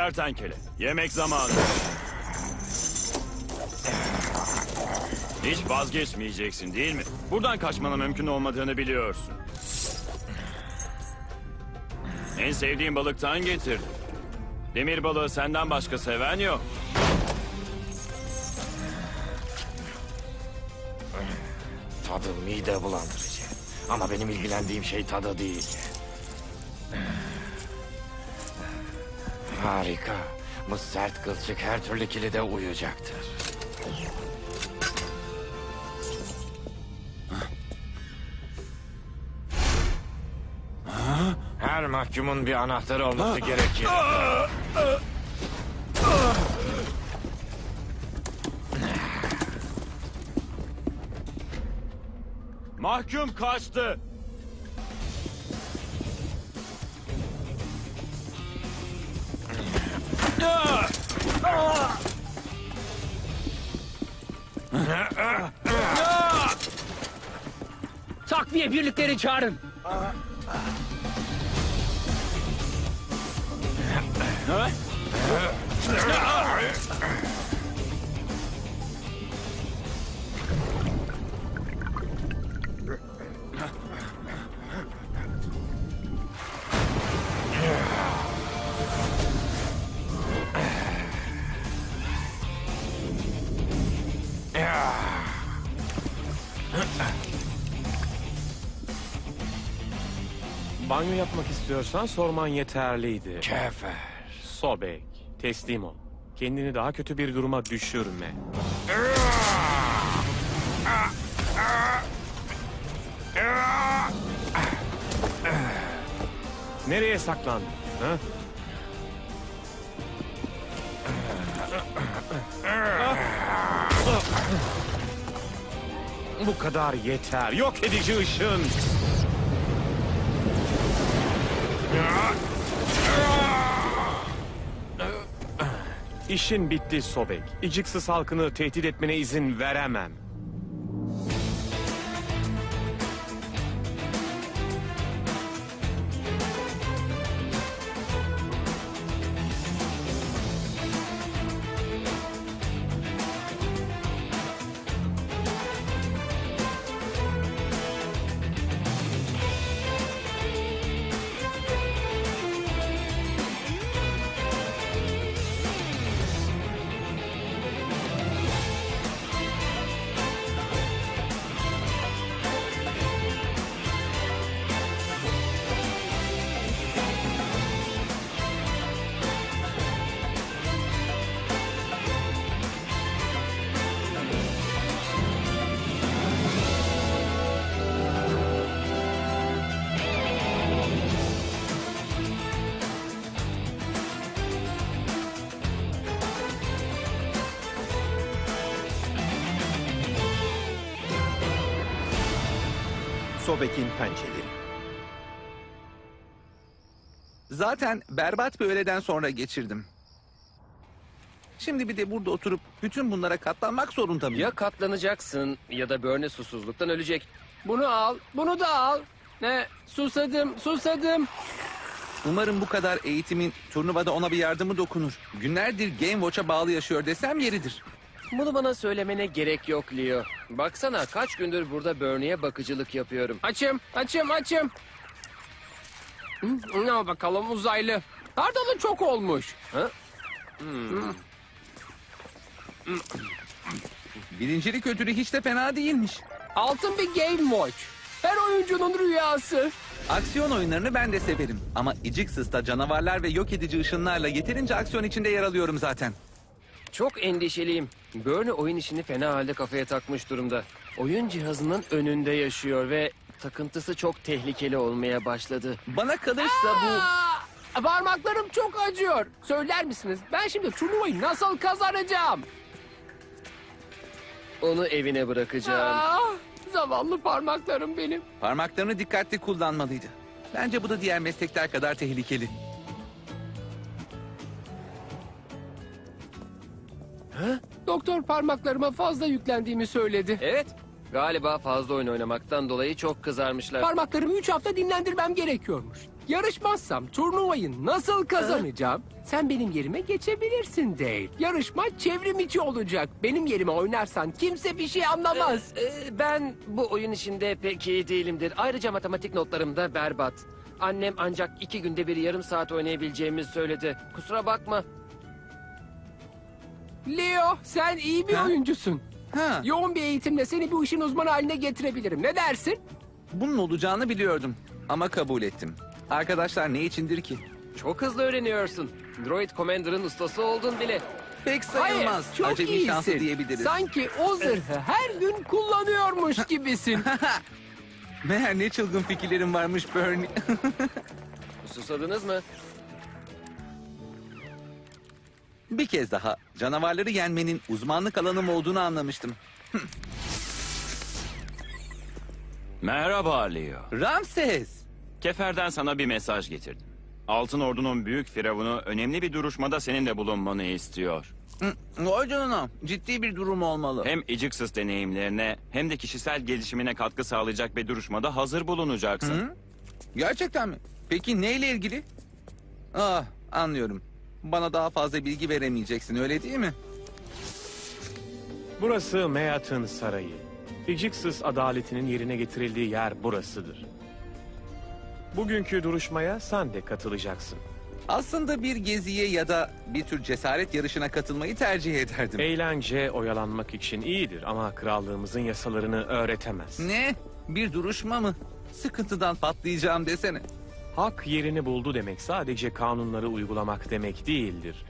Kertenkele, yemek zamanı. Hiç vazgeçmeyeceksin değil mi? Buradan kaçmanın mümkün olmadığını biliyorsun. En sevdiğin balıktan getirdim. Demir balığı senden başka seven yok. Tadı mide bulandırıcı. Ama benim ilgilendiğim şey tadı değil. Harika. Bu sert kılçık her türlü kilide uyacaktır. Her mahkumun bir anahtarı olması gerekir. Mahkum kaçtı. Takviye birlikleri çağırın. Banyo yapmak istiyorsan sorman yeterliydi. Kefer. Sobek, teslim ol. Kendini daha kötü bir duruma düşürme. Nereye saklandın? Ha? Bu kadar yeter. Yok edici ışın. İşin bitti Sobek. İciksiz halkını tehdit etmene izin veremem. Sobek'in pençeleri. Zaten berbat bir öğleden sonra geçirdim. Şimdi bir de burada oturup bütün bunlara katlanmak zorunda mıyım? Ya katlanacaksın ya da börne susuzluktan ölecek. Bunu al, bunu da al. Ne? Susadım, susadım. Umarım bu kadar eğitimin turnuvada ona bir yardımı dokunur. Günlerdir Game Watch'a bağlı yaşıyor desem yeridir. Bunu bana söylemene gerek yok Leo. Baksana kaç gündür burada Bernie'ye bakıcılık yapıyorum. Açım, açım, açım. Hı, Ne bakalım uzaylı. Hardalı çok olmuş. Ha? Birincilik ödülü hiç de fena değilmiş. Altın bir Game Watch. Her oyuncunun rüyası. Aksiyon oyunlarını ben de severim. Ama Ijixis'ta canavarlar ve yok edici ışınlarla yeterince aksiyon içinde yer alıyorum zaten. Çok endişeliyim. Bernie oyun işini fena halde kafaya takmış durumda. Oyun cihazının önünde yaşıyor ve takıntısı çok tehlikeli olmaya başladı. Bana kalırsa bu... Aa, parmaklarım çok acıyor. Söyler misiniz? Ben şimdi turnuvayı nasıl kazanacağım? Onu evine bırakacağım. Aa, zavallı parmaklarım benim. Parmaklarını dikkatli kullanmalıydı. Bence bu da diğer meslekler kadar tehlikeli. Doktor parmaklarıma fazla yüklendiğimi söyledi. Evet. Galiba fazla oyun oynamaktan dolayı çok kızarmışlar. Parmaklarımı 3 hafta dinlendirmem gerekiyormuş. Yarışmazsam turnuvayı nasıl kazanacağım? Sen benim yerime geçebilirsin Dave. Yarışma çevrim içi olacak. Benim yerime oynarsan kimse bir şey anlamaz. Ee, ben bu oyun işinde pek iyi değilimdir. Ayrıca matematik notlarım da berbat. Annem ancak iki günde bir yarım saat oynayabileceğimi söyledi. Kusura bakma. Leo sen iyi bir Ha? oyuncusun. Ha, Yoğun bir eğitimle seni bu işin uzmanı haline getirebilirim. Ne dersin? bunun olacağını biliyordum. Ama kabul ettim. Arkadaşlar ne içindir ki? Çok hızlı öğreniyorsun. Droid Commander'ın ustası oldun bile. Pek sayılmaz. Hayır, çok Acemi iyisin. şansı diyebiliriz. Sanki o zırhı her gün kullanıyormuş gibisin. Meğer ne çılgın fikirlerin varmış Bernie. Susadınız mı? Bir kez daha canavarları yenmenin uzmanlık alanım olduğunu anlamıştım. Merhaba Leo. Ramses! Kefer'den sana bir mesaj getirdim. Altın Ordu'nun büyük firavunu önemli bir duruşmada senin de bulunmanı istiyor. Vay canına. Ciddi bir durum olmalı. Hem Icıksız deneyimlerine hem de kişisel gelişimine katkı sağlayacak bir duruşmada hazır bulunacaksın. Hı? Gerçekten mi? Peki neyle ilgili? Ah anlıyorum. Bana daha fazla bilgi veremeyeceksin öyle değil mi? Burası Meyat'ın sarayı. Icıksız adaletinin yerine getirildiği yer burasıdır. Bugünkü duruşmaya sen de katılacaksın. Aslında bir geziye ya da bir tür cesaret yarışına katılmayı tercih ederdim. Eğlence oyalanmak için iyidir ama krallığımızın yasalarını öğretemez. Ne? Bir duruşma mı? Sıkıntıdan patlayacağım desene. Hak yerini buldu demek sadece kanunları uygulamak demek değildir.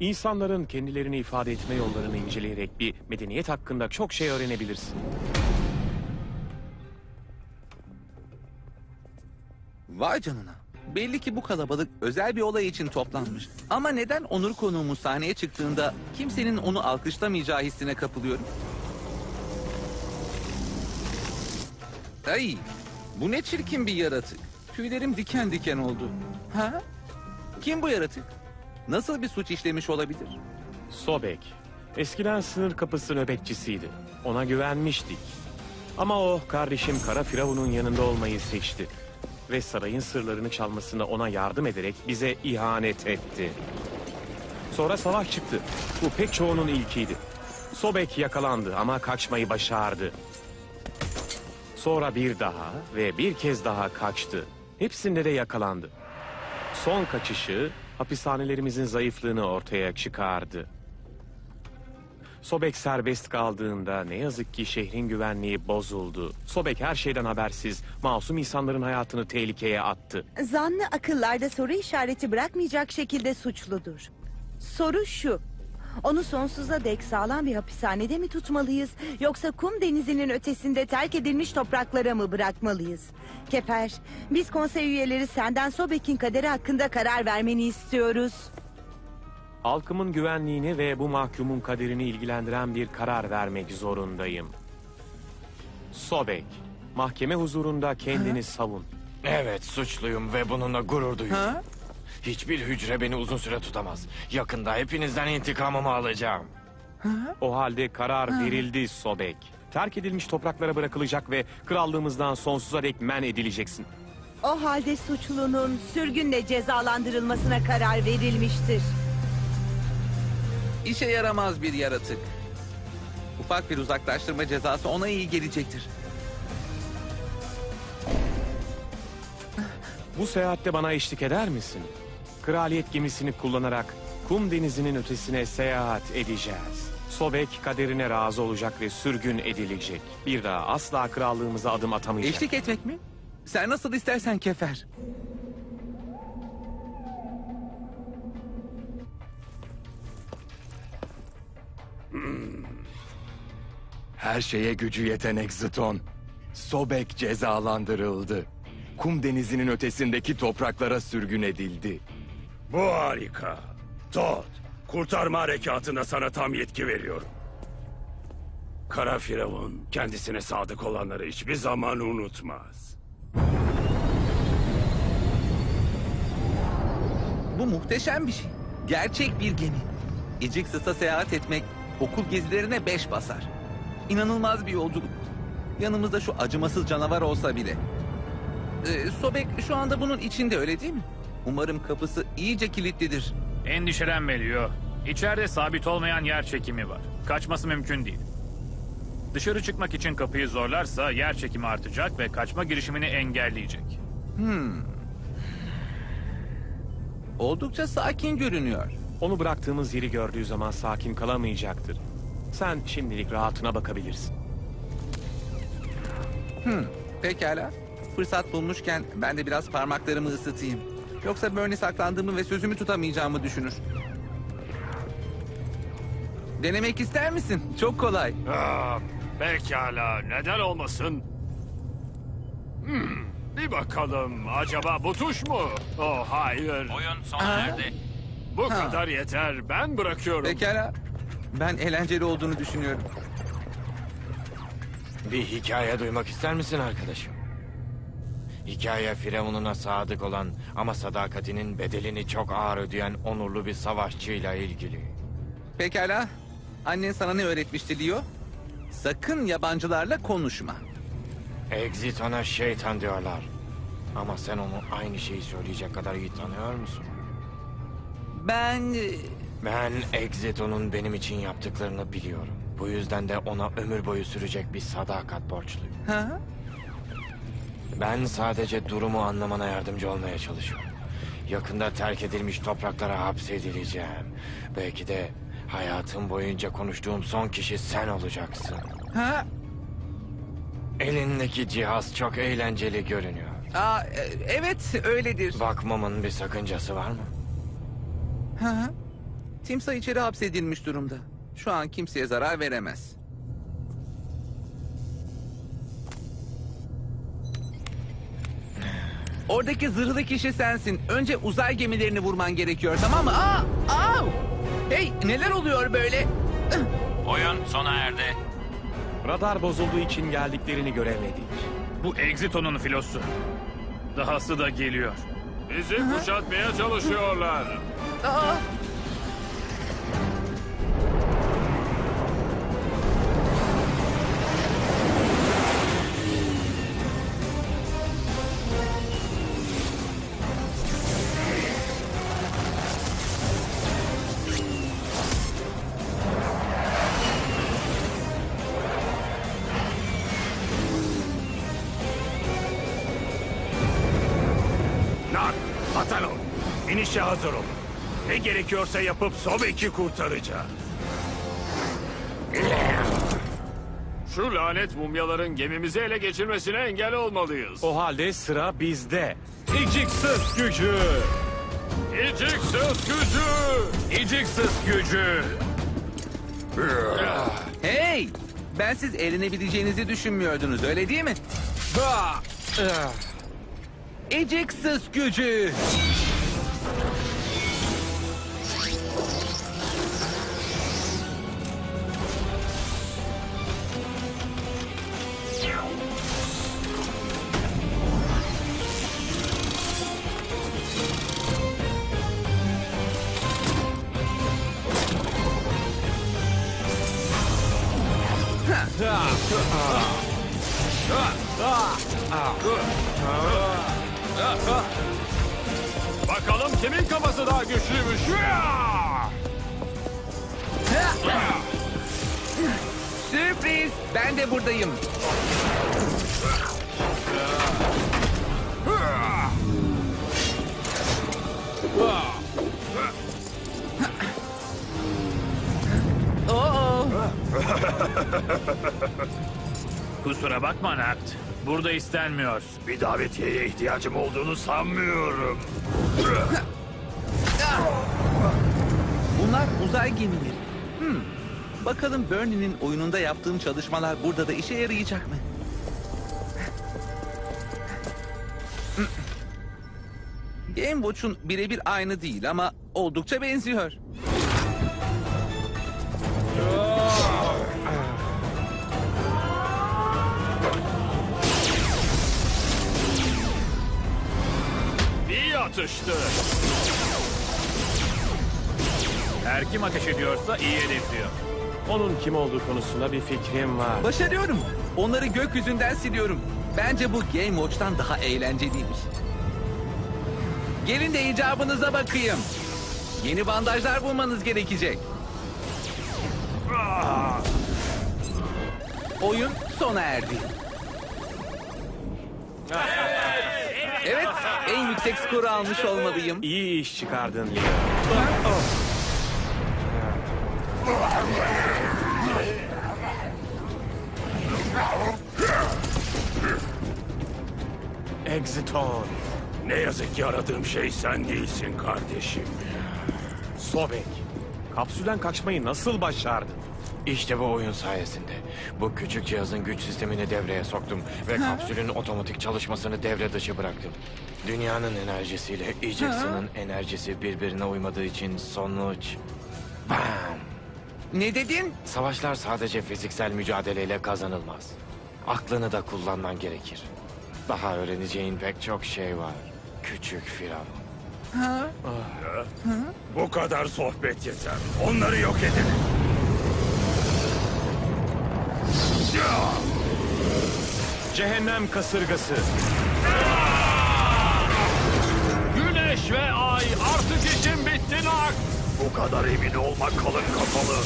İnsanların kendilerini ifade etme yollarını inceleyerek bir medeniyet hakkında çok şey öğrenebilirsin. Vay canına. Belli ki bu kalabalık özel bir olay için toplanmış. Ama neden onur konuğumuz sahneye çıktığında kimsenin onu alkışlamayacağı hissine kapılıyorum? Ay, bu ne çirkin bir yaratık. Tüylerim diken diken oldu. Ha? Kim bu yaratık? Nasıl bir suç işlemiş olabilir? Sobek. Eskiden sınır kapısı nöbetçisiydi. Ona güvenmiştik. Ama o kardeşim Kara Firavun'un yanında olmayı seçti. Ve sarayın sırlarını çalmasına ona yardım ederek bize ihanet etti. Sonra savaş çıktı. Bu pek çoğunun ilkiydi. Sobek yakalandı ama kaçmayı başardı. Sonra bir daha ve bir kez daha kaçtı. Hepsinde de yakalandı. Son kaçışı hapishanelerimizin zayıflığını ortaya çıkardı. Sobek serbest kaldığında ne yazık ki şehrin güvenliği bozuldu. Sobek her şeyden habersiz masum insanların hayatını tehlikeye attı. Zanlı akıllarda soru işareti bırakmayacak şekilde suçludur. Soru şu. Onu sonsuza dek sağlam bir hapishanede mi tutmalıyız yoksa kum denizinin ötesinde terk edilmiş topraklara mı bırakmalıyız? Keper, biz konsey üyeleri senden Sobek'in kaderi hakkında karar vermeni istiyoruz. Halkımın güvenliğini ve bu mahkumun kaderini ilgilendiren bir karar vermek zorundayım. Sobek, mahkeme huzurunda kendini savun. Evet suçluyum ve bununla gurur duyuyorum. Ha? Hiçbir hücre beni uzun süre tutamaz. Yakında hepinizden intikamımı alacağım. O halde karar verildi Sobek. Terk edilmiş topraklara bırakılacak ve krallığımızdan sonsuza dek men edileceksin. O halde suçlunun sürgünle cezalandırılmasına karar verilmiştir. İşe yaramaz bir yaratık. Ufak bir uzaklaştırma cezası ona iyi gelecektir. Bu seyahatte bana eşlik eder misin? Kraliyet gemisini kullanarak kum denizinin ötesine seyahat edeceğiz. Sobek kaderine razı olacak ve sürgün edilecek. Bir daha asla krallığımıza adım atamayacak. Eşlik etmek mi? Sen nasıl istersen Kefer. Her şeye gücü yeten Exeton. Sobek cezalandırıldı. Kum denizinin ötesindeki topraklara sürgün edildi. Bu harika. Todd, kurtarma harekatına sana tam yetki veriyorum. Kara Firavun kendisine sadık olanları hiçbir zaman unutmaz. Bu muhteşem bir şey. Gerçek bir gemi. Icıksız'a seyahat etmek okul gezilerine beş basar. İnanılmaz bir yolculuk. Yanımızda şu acımasız canavar olsa bile. Ee, Sobek şu anda bunun içinde öyle değil mi? Umarım kapısı iyice kilitlidir. Endişelenme İçeride sabit olmayan yer çekimi var. Kaçması mümkün değil. Dışarı çıkmak için kapıyı zorlarsa yer çekimi artacak ve kaçma girişimini engelleyecek. Oldukça sakin görünüyor. Onu bıraktığımız yeri gördüğü zaman sakin kalamayacaktır. Sen şimdilik rahatına bakabilirsin. Pekala. Fırsat bulmuşken ben de biraz parmaklarımı ısıtayım. Yoksa Bernie saklandığımı ve sözümü tutamayacağımı düşünür. Denemek ister misin? Çok kolay. Ah, pekala, neden olmasın? Hmm, bir bakalım, acaba bu tuş mu? Oh hayır, Oyun sona Aa. erdi. bu Ha. kadar yeter, ben bırakıyorum. Pekala. Ben eğlenceli olduğunu düşünüyorum. Bir hikaye duymak ister misin arkadaşım? Hikaye Firavun'una sadık olan ama sadakatinin bedelini çok ağır ödeyen onurlu bir savaşçıyla ilgili. Pekala. Annen sana ne öğretmişti Leo? Sakın yabancılarla konuşma. Exit ona şeytan diyorlar. Ama sen onu aynı şeyi söyleyecek kadar iyi tanıyor musun? Ben... e, Ben Exito'nun benim için yaptıklarını biliyorum. Bu yüzden de ona ömür boyu sürecek bir sadakat borçluyum. Ha? Ben sadece durumu anlamana yardımcı olmaya çalışıyorum. Yakında terk edilmiş topraklara hapsedileceğim. Belki de hayatım boyunca konuştuğum son kişi sen olacaksın. Ha? Elindeki cihaz çok eğlenceli görünüyor. Aa, e, evet öyledir. Bakmamın bir sakıncası var mı? Ha? Timsah içeri hapsedilmiş durumda. Şu an kimseye zarar veremez. Oradaki zırhlı kişi sensin. Önce uzay gemilerini vurman gerekiyor tamam mı? Aa! Aa! Hey neler oluyor böyle? Oyun sona erdi. Radar bozulduğu için geldiklerini göremedik. Bu Exito'nun filosu. Dahası da geliyor. Bizi kuşatmaya çalışıyorlar. Aa! Hazır. Ne gerekiyorsa yapıp Sobek'i kurtaracağız. Şu lanet mumyaların gemimizi ele geçirmesine engel olmalıyız. O halde sıra bizde. İciksiz gücü! İciksiz gücü! İciksiz gücü. Hey! Ben siz eğlenebileceğinizi düşünmüyordunuz öyle değil mi? Ha! Eceksiz gücü! Bakalım kimin kafası daha güçlüymüş. Sürpriz! Ben de buradayım. Oo! Kusura bakma Nakt. Burada istenmiyorsun. Bir davetiyeye ihtiyacım olduğunu sanmıyorum. Bunlar uzay gemileri. Hmm. Bakalım Bernie'nin oyununda yaptığım çalışmalar burada da işe yarayacak mı? Hmm. Game Watch'un birebir aynı değil ama oldukça benziyor. İyi atıştı. Her kim ateş ediyorsa iyi hedefliyor. Onun kim olduğu konusunda bir fikrim var. Başarıyorum. Onları gökyüzünden siliyorum. Bence bu Game Watch'tan daha eğlenceliymiş. Gelin de icabınıza bakayım. Yeni bandajlar bulmanız gerekecek. Oyun sona erdi. Evet, en yüksek skoru almış olmalıyım. İyi iş çıkardın Leo. Exiton, Ne yazık ki aradığım şey sen değilsin kardeşim. Sobek. Kapsülden kaçmayı nasıl başardın? İşte bu oyun sayesinde. Bu küçük cihazın güç sistemini devreye soktum ve kapsülün otomatik çalışmasını devre dışı bıraktım. Dünyanın enerjisiyle Ejectson'ın enerjisi birbirine uymadığı için sonuç... Bam! Ne dedin? Savaşlar sadece fiziksel mücadeleyle kazanılmaz. Aklını da kullanman gerekir. Daha öğreneceğin pek çok şey var. Küçük Firavun. Bu kadar sohbet yeter. Onları yok edin. Cehennem kasırgası. Güneş ve ay artık işin bitti Nak. Bu kadar emin olmak kalın kafalı.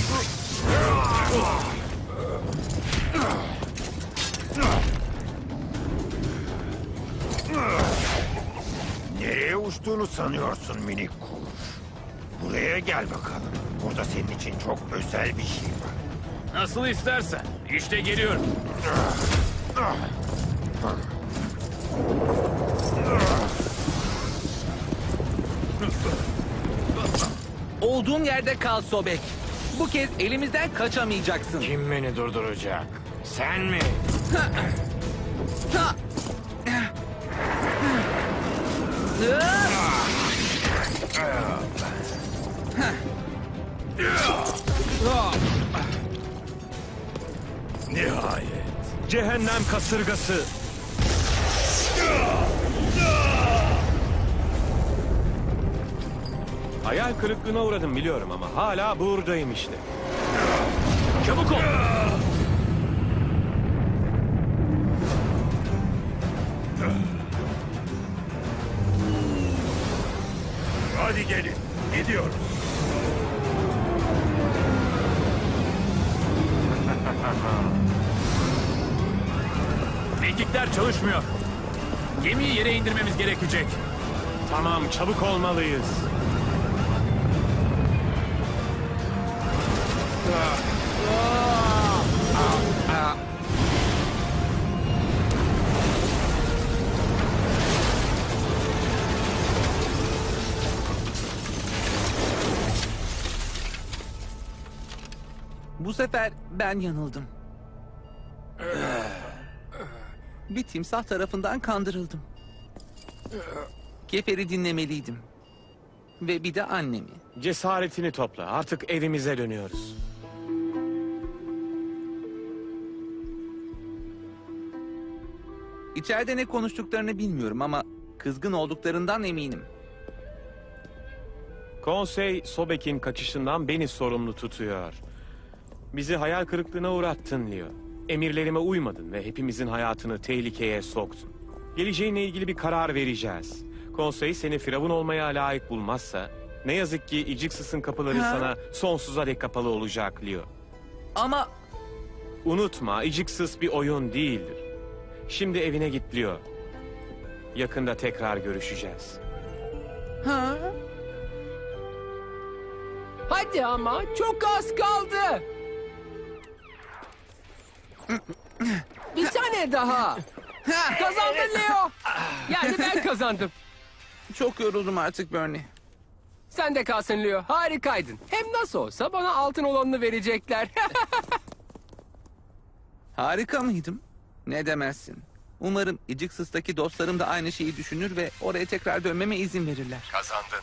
Nereye uçtuğunu sanıyorsun minik kuş? Buraya gel bakalım. Burada senin için çok özel bir şey. Nasıl istersen. İşte geliyorum. Olduğun yerde kal Sobek. Bu kez elimizden kaçamayacaksın. Kim beni durduracak? Sen mi? Ha! Nihayet. Cehennem kasırgası. Hayal kırıklığına uğradım biliyorum ama hala buradayım işte. Çabuk ol. Hadi gelin. Gidiyoruz. Mekikler çalışmıyor. Gemiyi yere indirmemiz gerekecek. Tamam çabuk olmalıyız. Bu sefer ben yanıldım. Bir timsah tarafından kandırıldım. Kefer'i dinlemeliydim. Ve bir de annemi. Cesaretini topla. Artık evimize dönüyoruz. İçeride ne konuştuklarını bilmiyorum ama kızgın olduklarından eminim. Konsey Sobek'in kaçışından beni sorumlu tutuyor. Bizi hayal kırıklığına uğrattın Leo. Emirlerime uymadın ve hepimizin hayatını tehlikeye soktun. Geleceğinle ilgili bir karar vereceğiz. Konsey seni firavun olmaya layık bulmazsa... ...ne yazık ki Icıksıs'ın kapıları Ha? sana sonsuza dek kapalı olacak Leo. Ama Unutma Icıksız bir oyun değildir. Şimdi evine git Leo. Yakında tekrar görüşeceğiz. ha? Hadi ama çok az kaldı. Bir tane daha. Kazandın Leo. Yani ben kazandım. Çok yoruldum artık Bernie. Sen de kalsın Leo. Harikaydın. Hem nasıl olsa bana altın olanını verecekler. Harika mıydım? Ne demezsin. Umarım Icıksız'daki dostlarım da aynı şeyi düşünür ve oraya tekrar dönmeme izin verirler. Kazandın.